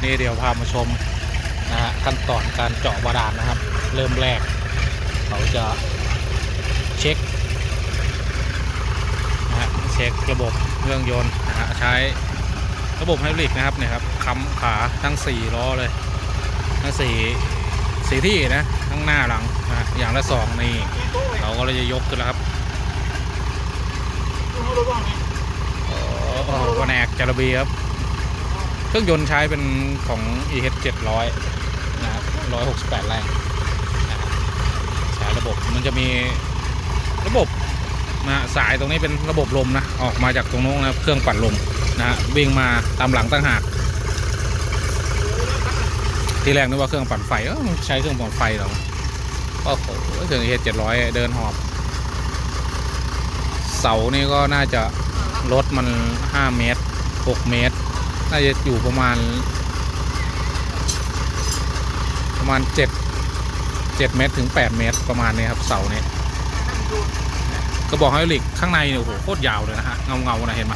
ปนี้เดี๋ยวพามาชมนะฮะขั้นตอนการเจาะบาดาลนะครับ เริ่มแรก เขาจะเช็คนะฮะเช็คระบบเครื่องยนต์นะฮะใช้ระบบไฮดรอลิกนะครับเนี่ยครับค้ำขาทั้ง 4 ล้อเลย ทั้ง4สีที่นะทั้งหน้าหลังนะอย่างละสองนี่เราก็เลยจะยกขึ้นแล้วครับโอ้โหแผนกจารบีครับ เครื่องยนต์ใช้เป็นของ EH 700 นะครับ 168 แรงนะครับใช้ระบบมันจะมีระบบนะสายตรงนี้เป็นระบบลมนะ ออกมาจากตรงโน้นนะเครื่องปั่นลมนะฮะวิ่งมาตามหลังตั้งหาก ที่แรกนึกว่าเครื่องปั่นไฟเออใช้เครื่องปั่นไฟหรอโอ้โหเครื่อง EH 700เดินหอบ เสานี่ก็น่าจะลดมัน5เมตร6เมตร น่าจะอยู่ประมาณ ประมาณเจ็ดเจ็ดเมตรถึงแปดเมตรประมาณนี้ครับเสาเนี่ยก็บอกไฮดรอลิกข้างในเนี่ยโอ้โหโคตรยาวเลยนะฮะเงาเงานะเห็นไหม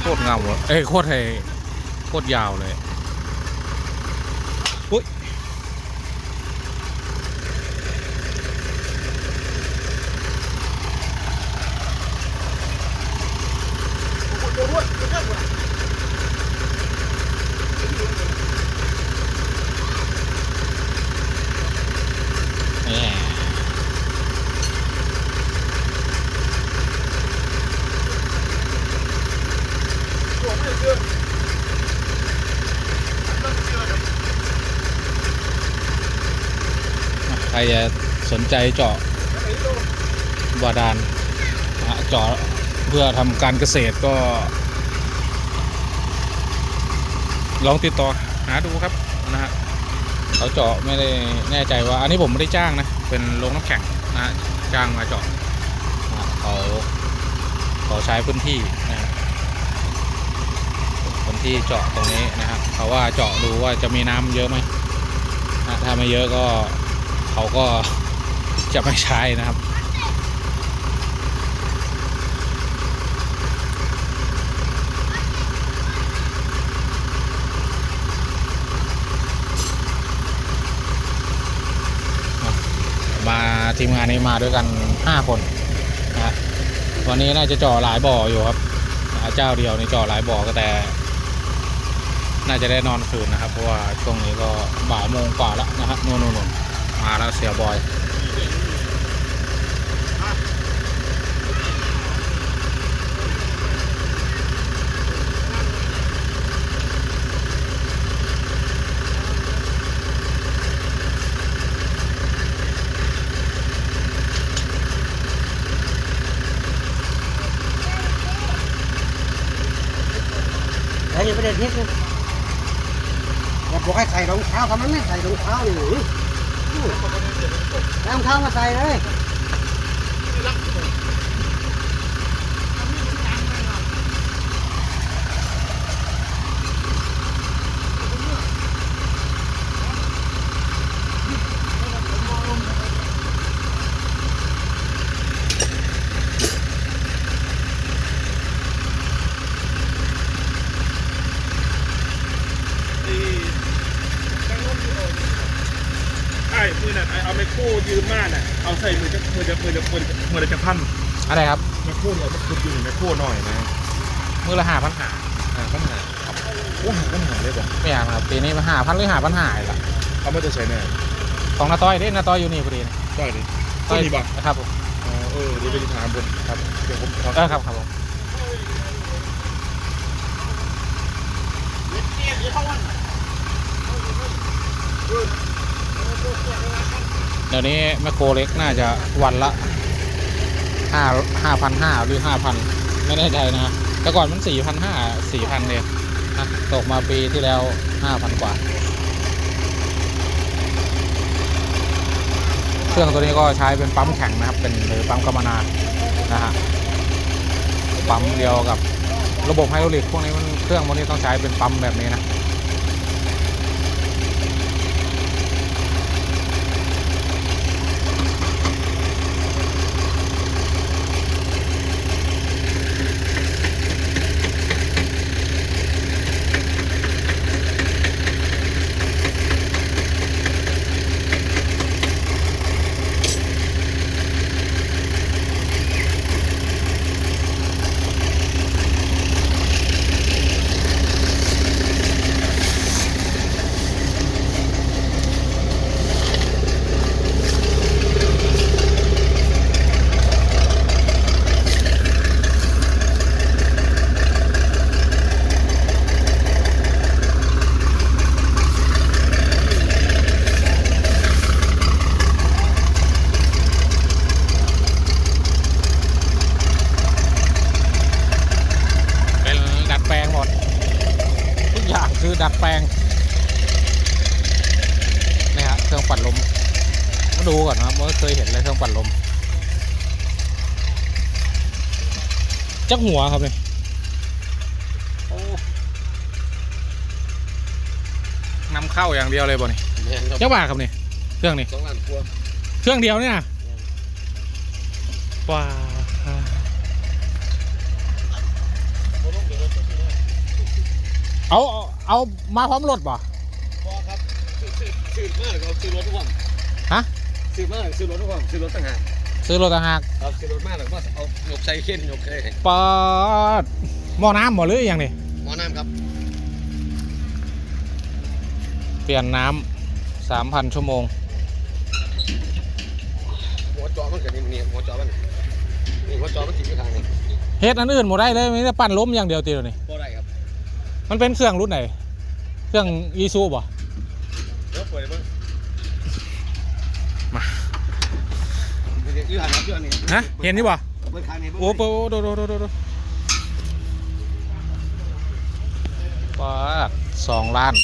โคตรเงาเลยเอ้ยโคตรเทโคตรยาวเลย จะสนใจเจาะบาดาลนเจาะเพื่อทำการเกษตรก็ ลองติดต่อหาดูครับนะฮะเขาเจาะไม่ได้แน่ใจว่า อันนี้ผมไม่ได้จ้างนะ เป็นโรงน้ำแข็งนะฮะจ้างมาเจาะเขาเขาใช้พื้นที่นะฮะพื้นที่เจาะตรงนี้นะฮะเขาว่าเจาะดูว่าจะมีน้ำเยอะไหมนะถ้าไม่เยอะก็ เขาก็จะไม่ใช้นะครับ มาทีมงานนี้มาด้วยกัน 5 คนนะวันนี้น่าจะจ่อหลายบ่ออยู่ครับเจ้าเดียวนี่จ่อหลายบ่อก็แต่ น่าจะได้นอนคืนนะครับ เพราะว่าช่วงนี้ก็บ่ายโมงกว่าแล้วนะฮะนู่นนู่นนู่น มาแล้วเสียบอยแล้วยังไม่ได้ทิศเลยอย่าบอกให้ใส่รองเท้าทำไมไม่ใส่รองเท้าอยู่แล้ว รองเท้ามาใส่เลย ไอ้มือน่ะไอ้เอาไมโคร ยืมมาน่ะเอาใส่มือจะมือจะมือจะมือจะมือจะพันอะไรครับไมโครเนี่ยมันคือยืมไมโครหน่อยนะมือละหาพันหาหาปัญหาโอ้หาปัญหาเลยป่ะไม่อยากครับปีนี้มาหาพันหรือหาพันหาอีกละเขาไม่จะใช้แน่ของนาต้อยเด้นาต้อยอยู่นี่พอดีนะต้อยดิต้อยนี่ป่ะครับผมอ๋อเออเดี๋ยวไปถามบนครับเดี๋ยวผมขอเออครับครับผมเดี๋ยวนี้ ดี๋ยวนี้แมคโครเล็กน่าจะวันละห้าห้าพันห้าหรือห้าพันไม่แน่ใจนะแต่ก่อนมันสี่พันห้าสี่พันเองนะตกมาปีที่แล้วห้าพันกว่า เครื่องตัวนี้ก็ใช้เป็นปั๊มแข็งนะครับ เป็นหรือปั๊มกำมะนานะฮะปั๊มเดียวกับระบบไฮดรอลิกพวกนี้มันเครื่องพวกนี้ต้องใช้เป็นปั๊มแบบนี้นะ ดัดแปลงนี่ฮะเครื่องปั่นลมมาดูก่อนนะครับว่าเคยเห็นเลยเครื่องปั่นลม จักหัวครับนี่โอ้นำเข้าอย่างเดียวเลยบ่นี่แม่นครับจักบาทครับนี่เครื่องนี่สองล้านกว่าเครื่องเดียวเนี่ยนะว้าเอาเอาเอามาพร้อมรถป่ะพอครับซื้อซื้อซื้อมากครับซื้อรถทุกวันฮะซื้อมากซื้อรถทุกวันซื้อรถต่างหาก ซื้อรถต่างหากครับซื้อรถมากแล้วก็เอาหยกใส่เข็นหยกใส่ปอดหม้อน้ำหมดหรืออยังนี่หมอน้ำครับเปลี่ยนน้ำสามพันชั่วโมง หัวจอมันกับนี่นี่หัวจอมันนี่หัวจอมันติดอยู่ทางนี้เฮ็ดอันอื่นหมดได้เลยไม่ได้ปั่นล้มอย่างเดียวตีเดียวนี่พอได้ครับ มันเป็นเครื่องรุ่นไหน เครื่องอีซูบ่ เดี๋ยวเปิดเลยมั้ง มา เดี๋ยวยืดหันครับยืดหันนี่ฮะเห็นนี่บ่เปิดคางนี่โอ้โหโดโดโดโดโดปาดสองล้าน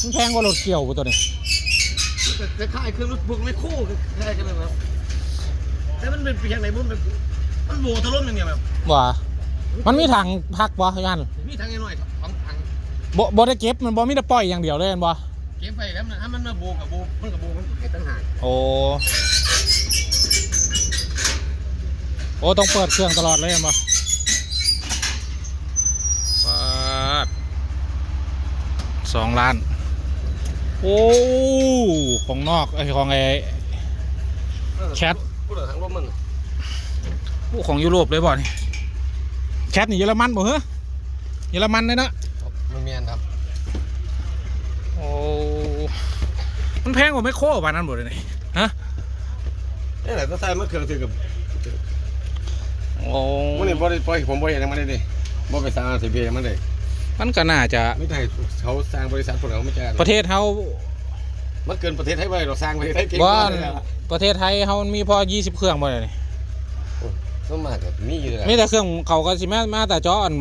มันแพงกว่ารถเกี่ยวป่ะตัวนี้แต่ค่ายเครื่องรถบุกไม่คู่ได้ใช่ไหมครับแต่มันเป็นเพียงไหนบุ้นเป็นมันโบทะลุอย่างเดียวแบบว่ามันมีถังพักบ่ยันมีทางน้อยๆของทางบ่บ่ได้เก็บมันบ่มีแต่ปล่อยอย่างเดียวเลยเห็นบ่เก็บไปแล้วมันถ้ามันมาโบกับโบมันกับโบมันเห็นตั้งหากโอ้โอ้ต้องเปิดเครื่องตลอดเลยเห็นบ่ปาดสองล้าน โอ้ของนอกไอ้ยของไอ้แคทพูดถึงทางลมมันโอ้ของยุโรปเลยบ่นี่แคทนี่เยอรมันบ่เหรอเยอรมันเลยเนาะ มันเมียนครับ โอ้ มันแพงกว่าไมโครป่านนั้นบ่เลยนี่ฮะนี่แหละก็ใส่มะเขือถือกับโอ้มันนี่บ่ได้ปล่อยผมบ่เห็นมันได้ดิบ่ไปสร้างสิเบียมันได้มันก็น่าจะไม่ได้เขาสร้างบริษัทพวกเราไม่ใช่ประเทศเฮามันเกินประเทศไทยไปเราสร้างประเทศไทยเก่งบ่กว่าเลยอะประเทศไทยเฮามันมีพอ20 เครื่องบ่เลยนี่ต้องมากแบบมีอยู่เลยมีแต่เครื่องเขาก็สิมามาแต่จออัน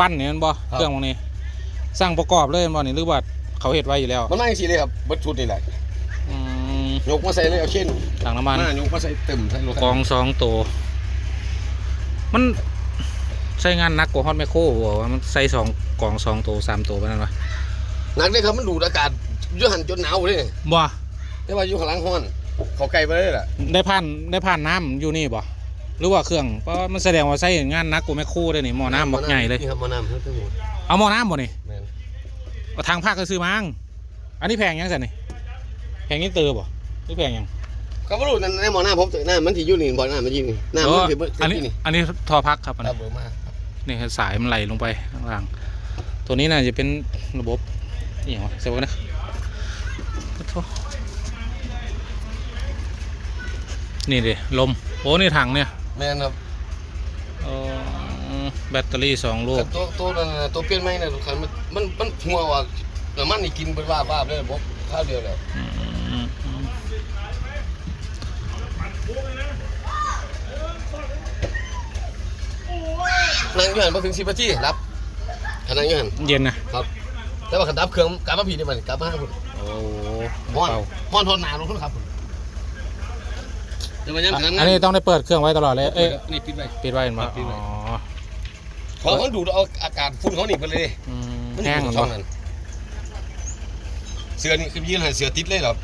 ปั้นนี่มันบ่ครับเครื่องพวกนี้สร้างประกอบเลยแม่นบ่นี่หรือว่าเขาเฮ็ดไว้อยู่แล้ว มันมาอย่างนี้เลยครับเบัดชุดนี่แหละอืม ยกมาใส่เลยเอาเช่นถังน้ำมันมายกมาใส่ตึมใส่รถกองสองตัวมันใช้งานหนักกว่าฮอตไมโครบ่ว่ามันใส่สองกองสองตัวสามตัวไปนั่นวะหนักเลยครับมันดูดอากาศอยุ่หันจนหนาวเลยบ่แต่ว่าอยู่ข้างหลังห้อนเขาไกลไปเลยล่ะได้ผ่านได้ผ่านน้ำอยู่นี่บ่หรือว่าเครื่องเพราะมันแสดงว่าใช้งานหนักกว่าไมโครได้นี่หม้อน้ำบักใหญ่เลยนี่ครับหมอน้ำทั้งหมดเอาหม้อน้ำบ่นี่แม่นเอาทางภาคก็ซื้อมั้งอันนี้แพงยังไงนี่แพงนี่เตอบ่ หรือแพงยังเขาไม่รู้นั่นในหมอน้ำผมเจอหน้ามันที่อยู่นี่บ่อน้ำมันอยู่นี่หน้าเอมันอถือว่าอันนี้นี่อันนี้ทอพักครับอันครันี้บเบอร์มากนี่คือสายมันไหลลงไปข้างล่าง ตัวนี้น่าจะเป็นระบบอหย่างวะเซฟนะขอโทษนี่ดิลมโอ้นี่ถังเนี่ยแม่นครับเออแบตเตอรี่สองลูกแต่ตัวตัวนั้นน่ะตัวเปลี่ยนใหม่น่ะคันมันมันมันหัวว่าน้ำมันนี่กินเป็นว่าบ้าเลยผมข้าวเดียวเลย นั่งอยู่หันมาถึงสิบนาทีรับขนั่งอยู่หันเย็นนะแต่ว่าขันดับเครื่องกลับมาผีได้มันกลับมาคุณโอ้ห้อนเป่าห้อนทนหนาวลงคุณครับคุณแต่ว่ายังขนาดอันนี้ต้องได้เปิดเครื่องไว้ตลอดเลย เอ้ยนี่ปิดไว้ปิดไว้เห็นปะปิดไว้อ๋อเพราะมันดูดเอาอากาศฝุ่นเขาหนีไปเลยอืมมันแห้งอยู่เหรช่อองนั้นเสือนี่คือยืนหันเสือติดเลยเหรอ